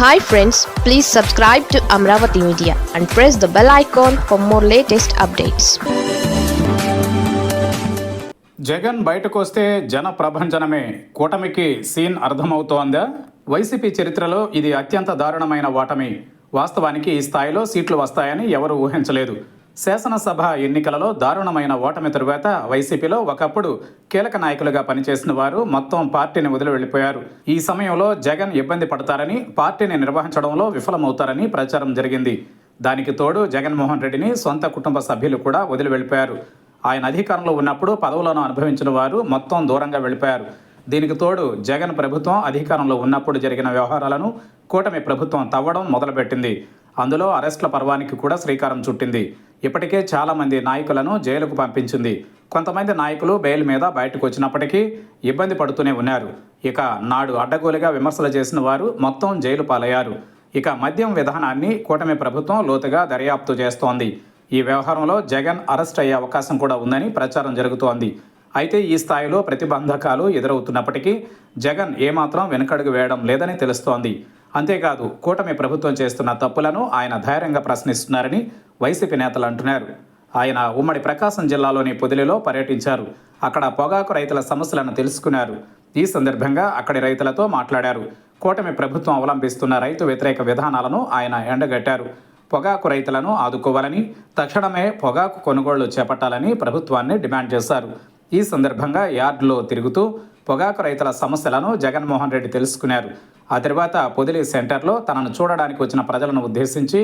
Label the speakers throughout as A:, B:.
A: Hi friends please subscribe to Amaravati media and press the bell icon for more latest updates
B: Jagan బయటకు వస్తే జన ప్రభంజనమే. కూటమికి scene అర్థమవుతోందా? YCP చరిత్రలో ఇది అత్యంత దారుణమైన ఓటమి వాస్తవానికి ఈ స్థాయిలో సీట్లు వస్తాయని ఎవరు ఊహించలేదు. శాసనసభ ఎన్నికలలో దారుణమైన ఓటమి తరువాత వైసీపీలో ఒకప్పుడు కీలక నాయకులుగా పనిచేసిన వారు మొత్తం పార్టీని వదిలి వెళ్ళిపోయారు. ఈ సమయంలో జగన్ ఇబ్బంది పడతారని పార్టీని నిర్వహించడంలో విఫలమవుతారని ప్రచారం జరిగింది. దానికి తోడు జగన్మోహన్ రెడ్డిని సొంత కుటుంబ సభ్యులు కూడా వదిలి వెళ్ళిపోయారు. ఆయన అధికారంలో ఉన్నప్పుడు పదవులను అనుభవించిన వారు మొత్తం దూరంగా వెళ్ళిపోయారు. దీనికి తోడు జగన్ ప్రభుత్వం అధికారంలో ఉన్నప్పుడు జరిగిన వ్యవహారాలను కూటమి ప్రభుత్వం తవ్వడం మొదలుపెట్టింది. అందులో అరెస్టుల పర్వానికి కూడా శ్రీకారం చుట్టింది. ఇప్పటికే చాలామంది నాయకులను జైలుకు పంపించింది. కొంతమంది నాయకులు బెయిల్ మీద బయటకు వచ్చినప్పటికీ ఇబ్బంది పడుతూనే ఉన్నారు. ఇక నాడు అడ్డగోలుగా విమర్శలు చేసిన వారు మొత్తం జైలు పాలయ్యారు. ఇక మద్యం విధానాన్ని కూటమి ప్రభుత్వం లోతుగా దర్యాప్తు చేస్తోంది. ఈ వ్యవహారంలో జగన్ అరెస్ట్ అయ్యే అవకాశం కూడా ఉందని ప్రచారం జరుగుతోంది. అయితే ఈ స్థాయిలో ప్రతిబంధకాలు ఎదురవుతున్నప్పటికీ జగన్ ఏమాత్రం వెనుకడుగు వేయడం లేదని తెలుస్తోంది. అంతేకాదు కూటమి ప్రభుత్వం చేస్తున్న తప్పులను ఆయన ధైర్యంగా ప్రశ్నిస్తున్నారని వైసీపీ నేతలు అంటున్నారు. ఆయన ఉమ్మడి ప్రకాశం జిల్లాలోని పొదిలిలో పర్యటించారు. అక్కడ పొగాకు రైతుల సమస్యలను తెలుసుకున్నారు. ఈ సందర్భంగా అక్కడి రైతులతో మాట్లాడారు. కూటమి ప్రభుత్వం అవలంబిస్తున్న రైతు వ్యతిరేక విధానాలను ఆయన ఎండగట్టారు. పొగాకు రైతులను ఆదుకోవాలని తక్షణమే పొగాకు కొనుగోళ్ళు చేపట్టాలని ప్రభుత్వాన్ని డిమాండ్ చేశారు. ఈ సందర్భంగా యార్డులో తిరుగుతూ పొగాకు రైతుల సమస్యలను జగన్మోహన్ రెడ్డి తెలుసుకున్నారు. ఆ తర్వాత పొదిలి సెంటర్లో తనను చూడడానికి వచ్చిన ప్రజలను ఉద్దేశించి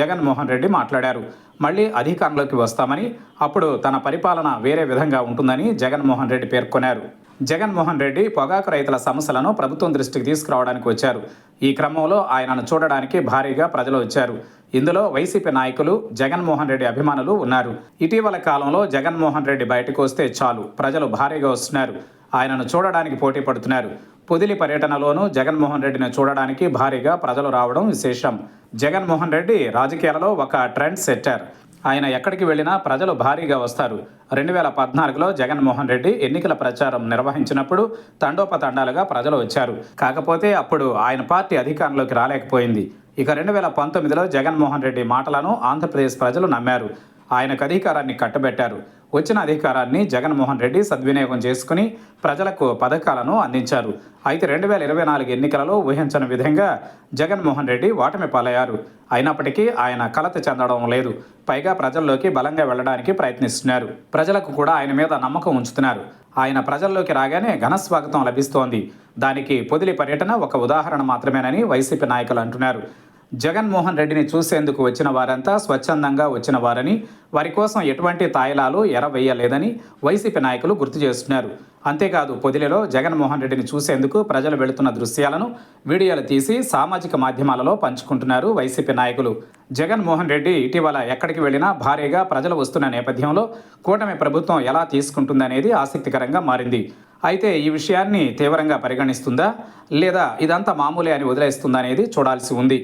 B: జగన్మోహన్ రెడ్డి మాట్లాడారు. మళ్ళీ అధికారంలోకి వస్తామని అప్పుడు తన పరిపాలన వేరే విధంగా ఉంటుందని జగన్మోహన్ రెడ్డి పేర్కొన్నారు. జగన్మోహన్ రెడ్డి పొగాకు రైతుల సమస్యలను ప్రభుత్వం దృష్టికి తీసుకురావడానికి వచ్చారు. ఈ క్రమంలో ఆయనను చూడడానికి భారీగా ప్రజలు వచ్చారు. ఇందులో వైసీపీ నాయకులు జగన్మోహన్ రెడ్డి అభిమానులు ఉన్నారు. ఇటీవల కాలంలో జగన్మోహన్ రెడ్డి బయటకు వస్తే చాలు ప్రజలు భారీగా వస్తున్నారు. ఆయనను చూడడానికి పోటీ పడుతున్నారు. పొదిలి పర్యటనలోనూ జగన్మోహన్ రెడ్డిని చూడడానికి భారీగా ప్రజలు రావడం విశేషం. జగన్మోహన్ రెడ్డి రాజకీయాలలో ఒక ట్రెండ్ సెట్టర్. ఆయన ఎక్కడికి వెళ్ళినా ప్రజలు భారీగా వస్తారు. రెండు వేల పద్నాలుగులో జగన్మోహన్ రెడ్డి ఎన్నికల ప్రచారం నిర్వహించినప్పుడు తండోపతండాలుగా ప్రజలు వచ్చారు. కాకపోతే అప్పుడు ఆయన పార్టీ అధికారంలోకి రాలేకపోయింది. ఇక రెండు వేల పంతొమ్మిదిలో జగన్మోహన్ రెడ్డి మాటలను ఆంధ్రప్రదేశ్ ప్రజలు నమ్మారు. ఆయనకు అధికారాన్ని కట్టబెట్టారు. వచ్చిన అధికారాన్ని జగన్మోహన్ రెడ్డి సద్వినియోగం చేసుకుని ప్రజలకు పథకాలను అందించారు. అయితే రెండు వేల ఇరవై నాలుగు ఎన్నికలలో ఊహించని విధంగా జగన్మోహన్ రెడ్డి ఓటమి పాలయ్యారు. అయినప్పటికీ ఆయన కలత చెందడం లేదు. పైగా ప్రజల్లోకి బలంగా వెళ్ళడానికి ప్రయత్నిస్తున్నారు. ప్రజలకు కూడా ఆయన మీద నమ్మకం ఉంచుతున్నారు. ఆయన ప్రజల్లోకి రాగానే ఘనస్వాగతం లభిస్తోంది. దానికి పొదిలి పర్యటన ఒక ఉదాహరణ మాత్రమేనని వైసీపీ నాయకులు అంటున్నారు. జగన్మోహన్ రెడ్డిని చూసేందుకు వచ్చిన వారంతా స్వచ్ఛందంగా వచ్చిన వారని వారి కోసం ఎటువంటి తాయిలాలు ఎరవేయలేదని వైసీపీ నాయకులు గుర్తు చేస్తున్నారు. అంతేకాదు పొదిలిలో జగన్మోహన్ రెడ్డిని చూసేందుకు ప్రజలు వెళుతున్న దృశ్యాలను వీడియోలు తీసి సామాజిక మాధ్యమాలలో పంచుకుంటున్నారు వైసీపీ నాయకులు. జగన్మోహన్ రెడ్డి ఇటీవల ఎక్కడికి వెళ్ళినా భారీగా ప్రజలు వస్తున్న నేపథ్యంలో కూటమి ప్రభుత్వం ఎలా తీసుకుంటుందనేది ఆసక్తికరంగా మారింది. అయితే ఈ విషయాన్ని తీవ్రంగా పరిగణిస్తుందా? లేదా ఇదంతా మామూలే అని వదిలేస్తుందా అనేది చూడాల్సి ఉంది.